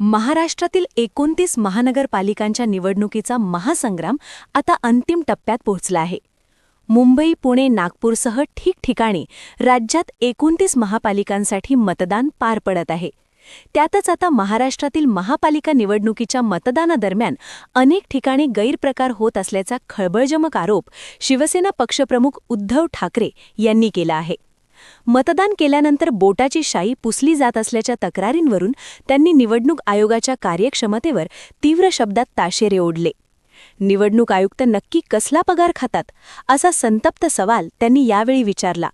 महाराष्ट्रातील एकोणतीस महानगरपालिकांच्या निवडणुकीचा महासंग्राम आता अंतिम टप्प्यात पोहोचला आहे. मुंबई पुणे नागपूरसह ठिकठिकाणी राज्यात एकोणतीस महापालिकांसाठी मतदान पार पडत आहे. त्यातच आता महाराष्ट्रातील महापालिका निवडणुकीच्या मतदानादरम्यान अनेक ठिकाणी गैरप्रकार होत असल्याचा खळबळजमक आरोप शिवसेना पक्षप्रमुख उद्धव ठाकरे यांनी केला आहे. मतदान केल्यानंतर बोटाची शाई पुसली जात असल्याच्या तक्रारींवरून त्यांनी निवडणूक आयोगाच्या कार्यक्षमतेवर तीव्र शब्दात ताशेरे ओढले. निवडणूक आयुक्त नक्की कसला पगार खातात असा संतप्त सवाल त्यांनी यावेळी विचारला.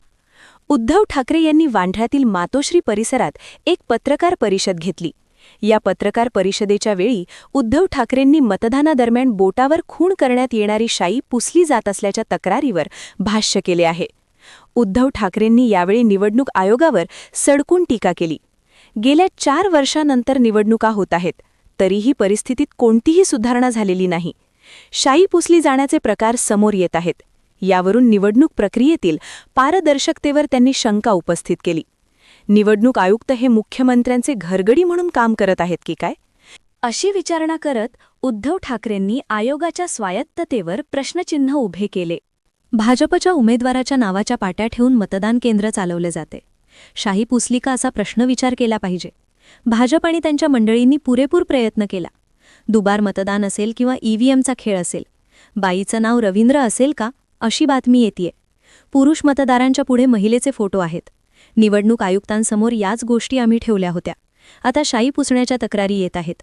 उद्धव ठाकरे यांनी वांढ्यातील मातोश्री परिसरात एक पत्रकार परिषद घेतली. या पत्रकार परिषदेच्या वेळी उद्धव ठाकरेंनी मतदानादरम्यान बोटावर खूण करण्यात येणारी शाई पुसली जात असल्याच्या तक्रारीवर भाष्य केले आहे. उद्धव ठाकरेंनी यावेळी निवडणूक आयोगावर सडकून टीका केली. गेल्या चार वर्षांनंतर निवडणुका होत आहेत तरीही परिस्थितीत कोणतीही सुधारणा झालेली नाही. शाई पुसली जाण्याचे प्रकार समोर येत आहेत. यावरून निवडणूक प्रक्रियेतील पारदर्शकतेवर त्यांनी शंका उपस्थित केली. निवडणूक आयुक्त हे मुख्यमंत्र्यांचे घरगडी म्हणून काम करत आहेत की काय? अशी विचारणा करत उद्धव ठाकरेंनी आयोगाच्या स्वायत्ततेवर प्रश्नचिन्ह उभे केले. भाजपच्या उमेदवाराच्या नावाच्या पाट्या ठेवून मतदान केंद्र चालवले जाते. शाही पुसली का असा प्रश्न विचार केला पाहिजे. भाजप आणि त्यांच्या मंडळींनी पुरेपूर प्रयत्न केला. दुबार मतदान असेल किंवा ईव्हीएमचा खेळ असेल. बाईचं नाव रवींद्र असेल का? अशी बातमी येते पुरुष मतदारांच्या पुढे महिलेचे फोटो आहेत. निवडणूक आयुक्तांसमोर याच गोष्टी आम्ही ठेवल्या होत्या. आता शाई पुसण्याच्या तक्रारी येत आहेत.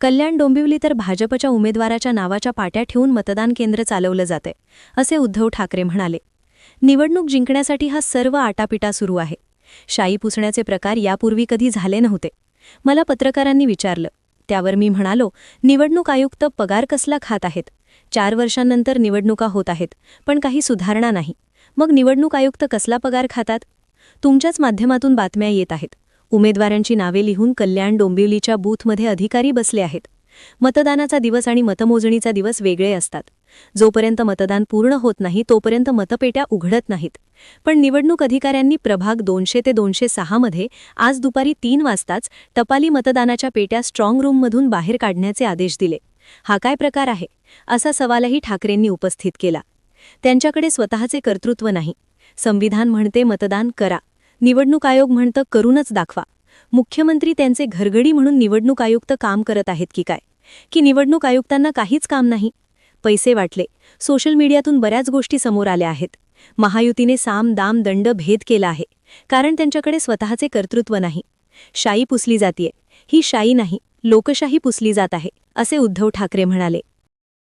कल्याण डोंबिवली तर भाजपच्या उमेदवाराच्या नावाच्या पाट्या ठेवून मतदान केंद्र चालवलं जाते असे उद्धव ठाकरे म्हणाले. निवडणूक जिंकण्यासाठी हा सर्व आटापिटा सुरू आहे. शाई पुसण्याचे प्रकार यापूर्वी कधी झाले नव्हते. मला पत्रकारांनी विचारलं. त्यावर मी म्हणालो निवडणूक आयुक्त पगार कसला खात आहेत? चार वर्षांनंतर निवडणुका होत आहेत पण काही सुधारणा नाही. मग निवडणूक आयुक्त कसला पगार खातात? तुमच्याच माध्यमातून बातम्या येत आहेत. उमेदवारांची नावे लिहून कल्याण डोंबिवलीच्या बूथमध्ये अधिकारी बसले आहेत. मतदानाचा दिवस आणि मतमोजणीचा दिवस वेगळे असतात. जोपर्यंत मतदान पूर्ण होत नाही तोपर्यंत मतपेट्या उघडत नाहीत. पण निवडणूक अधिकाऱ्यांनी प्रभाग दोनशे ते दोनशे सहामध्ये आज दुपारी तीन वाजताच टपाली मतदानाच्या पेट्या स्ट्रॉंग रूममधून बाहेर काढण्याचे आदेश दिले. हा काय प्रकार आहे? असा सवालही ठाकरेंनी उपस्थित केला. त्यांच्याकडे स्वतःचे कर्तृत्व नाही. संविधान म्हणते मतदान करा. निवडणूक आयोग म्हणतं करूनच दाखवा. मुख्यमंत्री त्यांचे घरगडी म्हणून निवडणूक आयुक्त काम करत आहेत की काय? की निवडणूक आयुक्तांना काहीच काम नाही? पैसे वाटले. सोशल मीडियातून बऱ्याच गोष्टी समोर आल्या आहेत. महायुतीने साम दाम दंड भेद केला आहे. कारण त्यांच्याकडे स्वतःचे कर्तृत्व नाही. शाई पुसली जातीये. ही शाई नाही. लोकशाही पुसली जात आहे असे उद्धव ठाकरे म्हणाले.